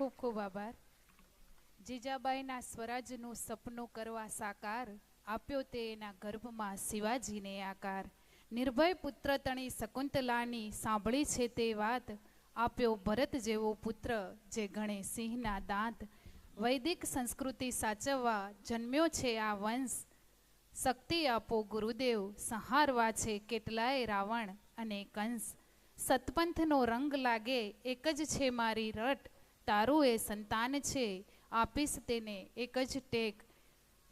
ખૂબ ખૂબ આભાર. જીજાબાઈના સ્વરાજનું સપનું કરવા સાકાર આપ્યો તે એના ગર્ભમાં શિવાજીને આકાર. નિર્ભય પુત્ર તણી શકુંતલાની સાંભળી છે તે વાત આપ્યો ભરત જેવો પુત્ર જે ગણે સિંહના દાંત વૈદિક સંસ્કૃતિ સાચવવા જન્મ્યો છે આ વંશ. શક્તિ આપો ગુરુદેવ, સંહારવા છે કેટલાય રાવણ અને કંસ. સતપંથનો રંગ લાગે એક જ છે મારી રટ. તારું એ સંતાન છે, આપીશ તેને. એક જ ટેક.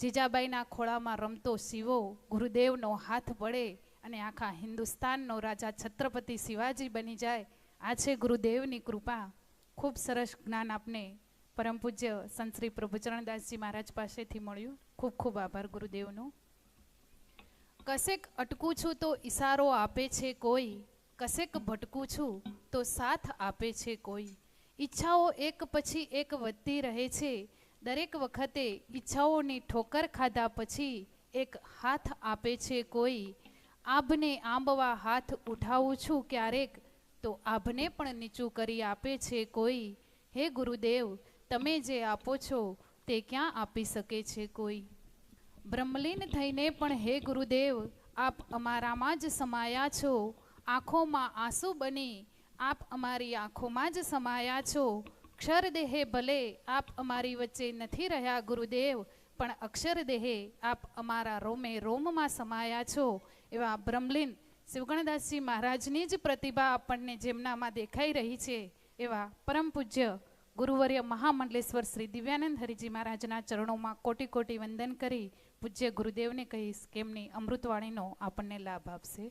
જીજાબાઈના ખોળામાં રમતો શિવો, ગુરુદેવનો હાથ પડે અને આખા હિન્દુસ્તાનનો રાજા છત્રપતિ શિવાજી બની જાય. આ છે ગુરુદેવની કૃપા. ખૂબ સરસ જ્ઞાન આપને. પરમ પૂજ્ય સંત શ્રી પ્રભુચરણદાસજી મહારાજ પાસેથી મળ્યું. ખૂબ ખૂબ આભાર ગુરુદેવનો. કશેક અટકું છું તો ઈશારો આપે છે કોઈ. કશેક ભટકું છું તો સાથ આપે છે કોઈ. ઈચ્છાઓ એક પછી એક વધતી રહે છે. દરેક વખતે ઈચ્છાઓની ઠોકર ખાધા પછી એક હાથ આપે છે કોઈ. આભને આંબવા હાથ ઉઠાવું છું ક્યારેક, તો આભને પણ નીચું કરી આપે છે કોઈ. હે ગુરુદેવ, તમે જે આપો છો તે ક્યાં આપી શકે છે કોઈ? બ્રહ્મલીન થઈને પણ હે ગુરુદેવ, આપ અમારામાં જ સમાયા છો. આંખોમાં આંસુ બની આપ અમારી આંખોમાં જ સમાયા છો. ક્ષરદેહે ભલે આપ અમારી વચ્ચે નથી રહ્યા ગુરુદેવ, પણ અક્ષરદેહે આપ અમારા રોમે રોમમાં સમાયા છો. એવા બ્રહ્મલીન શિવગણદાસજી મહારાજની જ પ્રતિભા આપણને જેમનામાં દેખાઈ રહી છે. એવા પરમ પૂજ્ય ગુરુવર્ય મહામંડલેશ્વર શ્રી દિવ્યાનંદ હરિજી મહારાજના ચરણોમાં કોટી કોટી વંદન કરી પૂજ્ય ગુરુદેવને કહીશ કે એમની અમૃતવાણીનો આપણને લાભ આપશે.